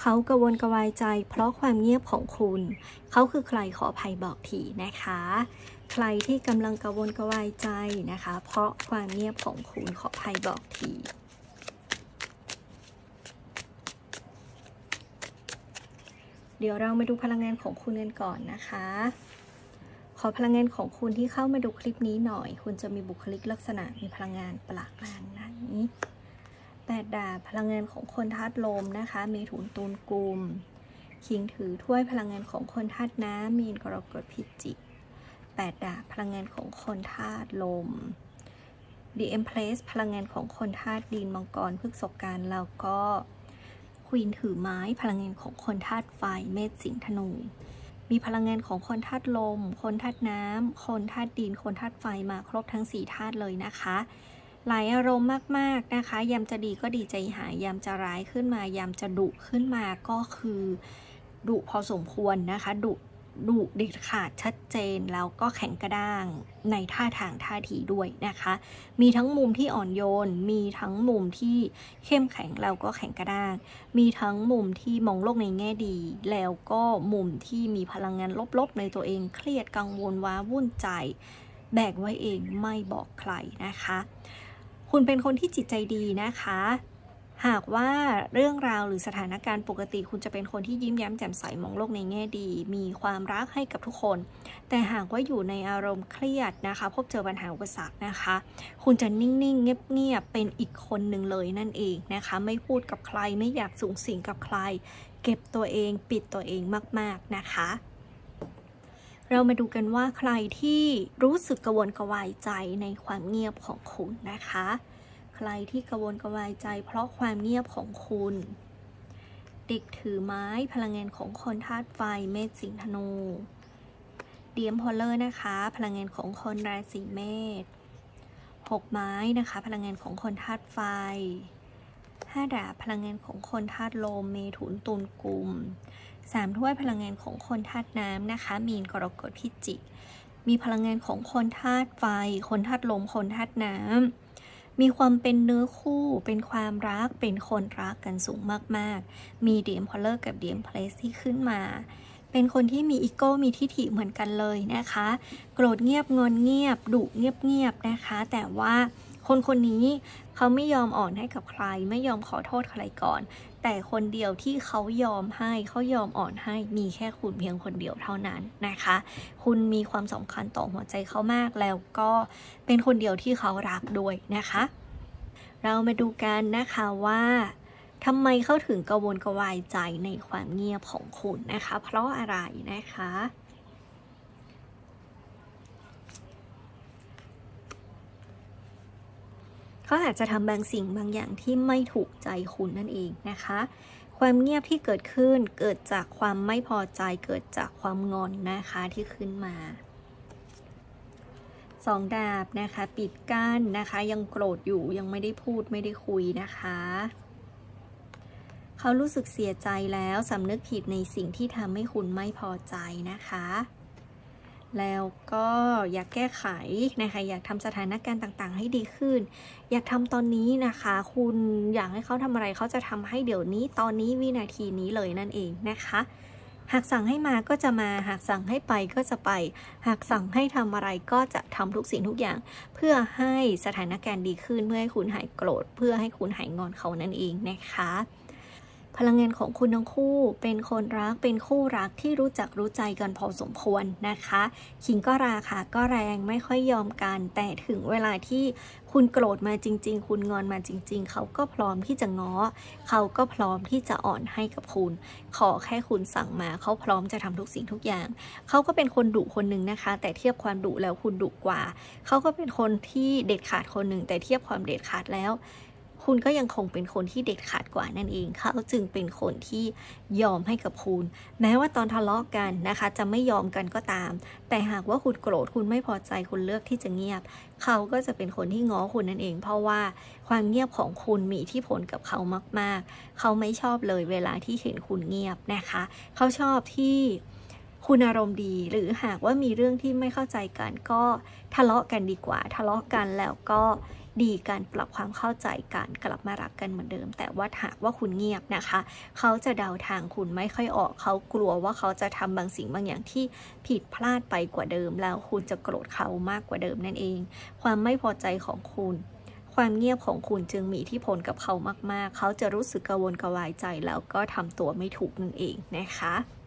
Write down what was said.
เขากระวนกระวายใจ เพราะความเงียบของคุณ เขาคือใครขออภัยบอกทีนะคะ ใครที่กำลังกระวนกระวายใจนะคะ เพราะความเงียบของคุณขออภัยบอกทีเดี๋ยวเรามาดูพลังงานของคุณกันก่อนนะคะ ขอพลังงานของคุณที่เข้ามาดูคลิปนี้หน่อย คุณจะมีบุคลิกลักษณะมีพลังงานประหลาดแรงไหน แปดดาบพลังงานของคนธาตุลมนะคะเมถุนตูนกลุ่มคิงถือถ้วยพลังงานของคนธาตุน้ำมีนกรกฎพิจิกแปดดาบพลังงานของคนธาตุลม The Empress พลังงานของคนธาตุดินมังกรพฤกษการแล้วก็ควีนถือไม้พลังงานของคนธาตุไฟเมษสิงห์ธนู มีพลังงานของคนธาตุลม คนธาตุน้ำคนธาตุดิน คนธาตุไฟมาครบทั้ง 4 ธาตุเลยนะคะ หลายอารมณ์มากๆนะคะ ยามจะดีก็ดีใจหาย ยามจะร้ายขึ้นมา ยามจะดุขึ้นมาก็คือดุพอสมควรนะคะดุดุเด็ดขาดชัดเจนแล้วก็แข็งกระด้างในท่าทางท่าทีด้วยนะคะ มีทั้งมุมที่อ่อนโยน มีทั้งมุมที่เข้มแข็งแล้วก็แข็งกระด้าง มีทั้งมุมที่มองโลกในแง่ดี แล้วก็มุมที่มีพลังงานลบๆในตัวเองเครียดกังวลว้าวุ่นใจ แบกไว้เองไม่บอกใครนะคะ คุณเป็นคนที่จิตใจดีนะคะ หากว่าเรื่องราวหรือสถานการณ์ปกติ คุณจะเป็นคนที่ยิ้มแย้มแจ่มใสมองโลกในแง่ดี มีความรักให้กับทุกคน แต่หากว่าอยู่ในอารมณ์เครียดนะคะ พบเจอปัญหาอุปสรรคนะคะ คุณจะนิ่งๆ เงียบๆ เป็นอีกคนหนึ่งเลยนั่นเองนะคะ ไม่พูดกับใครไม่อยากสูงสิงกับใคร เก็บตัวเองปิดตัวเองมากๆนะคะ เรามาดูกันว่าใครที่รู้สึกกระวนกระวายใจในความเงียบของคุณนะคะ ใครที่กระวนกระวายใจเพราะความเงียบของคุณ เด็กถือไม้พลังงานของคนธาตุไฟเมษสิงธนูเดียมพอลเลอร์นะคะ พลังงานของคนราศีเมษหกไม้นะคะ พลังงานของคนธาตุไฟห้าดาบพลังงานของคนธาตุลมเมถุนตุลกลุ่ม สามถ้วยพลังงานของคนธาตุน้ำนะคะ มีนกรกฎพิจิก มีพลังงานของคนธาตุไฟ คนธาตุลม คนธาตุน้ำ มีความเป็นเนื้อคู่ เป็นความรัก เป็นคนรักกันสูงมากๆ มีเดียมพอลเลอร์กับเดียมเพลสที่ขึ้นมา เป็นคนที่มีอีโก้ มีทิฐิเหมือนกันเลยนะคะ โกรธเงียบงอนเงียบ ดุเงียบเงียบนะคะ แต่ว่า คนคนนี้เขาไม่ยอมอ่อนให้กับใคร ไม่ยอมขอโทษใครก่อน แต่คนเดียวที่เขายอมให้เขายอมอ่อนให้มีแค่คุณเพียงคนเดียวเท่านั้นนะคะ คุณมีความสำคัญต่อหัวใจเขามากแล้วก็เป็นคนเดียวที่เขารักด้วยนะคะ เรามาดูกันนะคะว่าทำไมเขาถึงกระวนกระวายใจในความเงียบของคุณนะคะ เพราะอะไรนะคะ เขาอาจจะทำบางสิ่งบางอย่างที่ไม่ถูกใจคุณนั่นเองนะคะ ความเงียบที่เกิดขึ้นเกิดจากความไม่พอใจเกิดจากความงอนนะคะที่ขึ้นมาสองดาบนะคะปิดกั้นนะคะยังโกรธอยู่ยังไม่ได้พูดไม่ได้คุยนะคะเขารู้สึกเสียใจแล้วสำนึกผิดในสิ่งที่ทำให้คุณไม่พอใจนะคะ แล้วก็อยากแก้ไขนะคะอยากทำสถานการณ์ต่างๆ ให้ดีขึ้น อยากทำตอนนี้นะคะ คุณอยากให้เขาทำอะไรเขาจะทำให้เดี๋ยวนี้ตอนนี้วินาทีนี้เลยนั่นเองนะคะ หากสั่งให้มาก็จะมา หากสั่งให้ไปก็จะไป หากสั่งให้ทำอะไรก็จะทำทุกสิ่งทุกอย่าง เพื่อให้สถานการณ์ดีขึ้นเพื่อให้คุณหายโกรธ เพื่อให้คุณหายงอนเขานั่นเองนะคะ พลังงานของคุณทั้งคู่ เป็นคนรักเป็นคู่รักที่รู้จักรู้ใจกันพอสมควรนะคะคิงก็ราค่ะก็แรงไม่ค่อยยอมกัน แต่ถึงเวลาที่คุณโกรธมาจริง ๆ คุณงอนมาจริง ๆ เขาก็พร้อมที่จะง้อ เขาก็พร้อมที่จะอ่อนให้กับคุณ ขอแค่คุณสั่งมา เขาพร้อมจะทำทุกสิ่งทุกอย่าง เขาก็เป็นคนดุคนหนึ่งนะคะ แต่เทียบความดุแล้วคุณดุกว่า เขาก็เป็นคนที่เด็ดขาดคนหนึ่งแต่เทียบความเด็ดขาดแล้ว คุณก็ยังคงเป็นคนที่เด็ดขาดกว่านั่นเองเขาจึงเป็นคนที่ยอมให้กับคุณ แม้ว่าตอนทะเลาะกันนะคะ จะไม่ยอมกันก็ตาม แต่หากว่าคุณโกรธคุณไม่พอใจคุณเลือกที่จะเงียบ เขาก็จะเป็นคนที่ง้อคุณนั่นเอง เพราะว่าความเงียบของคุณมีที่ผลกับเขามาก ๆ เขาไม่ชอบเลยเวลาที่เห็นคุณเงียบนะคะ เขาชอบที่คุณอารมณ์ดีหรือหากว่ามีเรื่องที่ไม่เข้าใจกันก็ทะเลาะกันดีกว่า ทะเลาะกันแล้วก็ ดีการปรับความเข้าใจการกลับมารักกันเหมือนเดิม แต่ว่าหากว่าคุณเงียบนะคะ เขาจะเดาทางคุณไม่ค่อยออก เขากลัวว่าเขาจะทำบางสิ่งบางอย่างที่ผิดพลาดไปกว่าเดิม แล้วคุณจะโกรธเขามากกว่าเดิมนั่นเอง ความไม่พอใจของคุณความเงียบของคุณจึงมีที่ผลกับเขามาก ๆ เขาจะรู้สึกกังวลกระวายใจแล้วก็ทำตัวไม่ถูกนั่นเองนะคะ